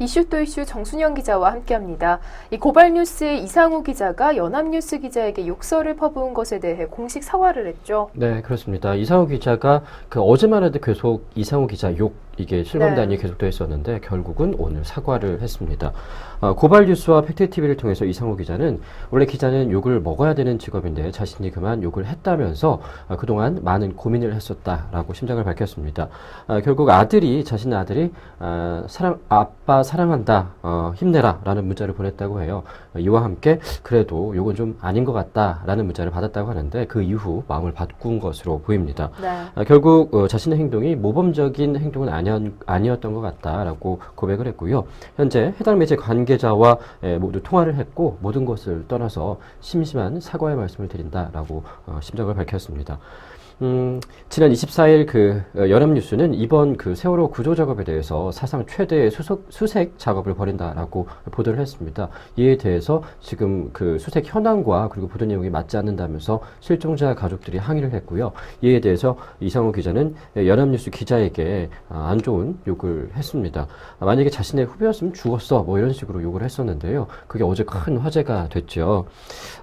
이슈 또 이슈 정순영 기자와 함께합니다. 이 고발 뉴스의 이상우 기자가 연합뉴스 기자에게 욕설을 퍼부은 것에 대해 공식 사과를 했죠. 네, 그렇습니다. 이상우 기자가 그 어제만 해도 계속 이상우 기자 욕 이게 실검단이 네. 계속되어 있었는데 결국은 오늘 사과를 했습니다. 어, 고발 뉴스와 팩트 TV를 통해서 이상우 기자는 원래 기자는 욕을 먹어야 되는 직업인데 자신이 그만 욕을 했다면서 어, 그동안 많은 고민을 했었다라고 심정을 밝혔습니다. 어, 결국 아들이 자신의 아들이 어, 사랑 아빠 사랑한다 어, 힘내라라는 문자를 보냈다고 해요. 이와 함께 그래도 욕은 좀 아닌 것 같다라는 문자를 받았다고 하는데 그 이후 마음을 바꾼 것으로 보입니다. 네. 어, 결국 자신의 행동이 모범적인 행동은 아니 아니, 아니었 던 것 같다라고 고백을 했고요. 현재 해당 매체 관계자와 모두 통화를 했고 모든 것을 떠나서 심심한 사과의 말씀을 드린다라고 어, 심정을 밝혔습니다. 음, 지난 24일 그 어, 연합뉴스는 이번 그 세월호 구조 작업에 대해서 사상 최대의 수석, 수색 작업을 벌인다라고 보도를 했습니다. 이에 대해서 지금 그 수색 현황과 그리고 보도 내용이 맞지 않는다면서 실종자 가족들이 항의를 했고요. 이에 대해서 이상호 기자는 연합뉴스 기자에게 아, 안 좋은 욕을 했습니다. 만약에 자신의 후배였으면 죽었어 뭐 이런 식으로 욕을 했었는데요. 그게 어제 큰 화제가 됐죠.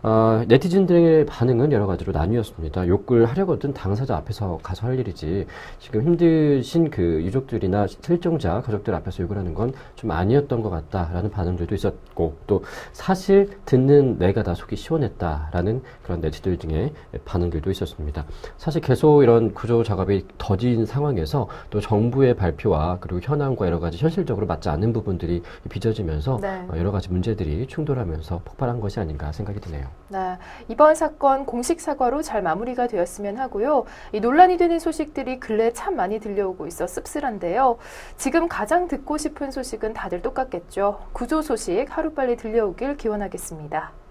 어, 네티즌들의 반응은 여러 가지로 나뉘었습니다. 욕을 하려거든 당사자 앞에서 가서 할 일이지 지금 힘드신 그 유족들이나 실종자 가족들 앞에서 욕을 하는 건 좀 아니었던 것 같다라는 반응들도 있었고 또 사실 듣는 내가 다 속이 시원했다라는 그런 네티들 중에 반응들도 있었습니다. 사실 계속 이런 구조 작업이 더딘 상황에서 또 정부의 발표와 그리고 현황과 여러 가지 현실적으로 맞지 않는 부분들이 빚어지면서 네. 여러 가지 문제들이 충돌하면서 폭발한 것이 아닌가 생각이 드네요. 네, 이번 사건 공식 사과로 잘 마무리가 되었으면 하고요. 이 논란이 되는 소식들이 근래 참 많이 들려오고 있어 씁쓸한데요. 지금 가장 듣고 싶은 소식은 다들 똑같겠죠. 구조 소식 하루빨리 들려오길 기원하겠습니다.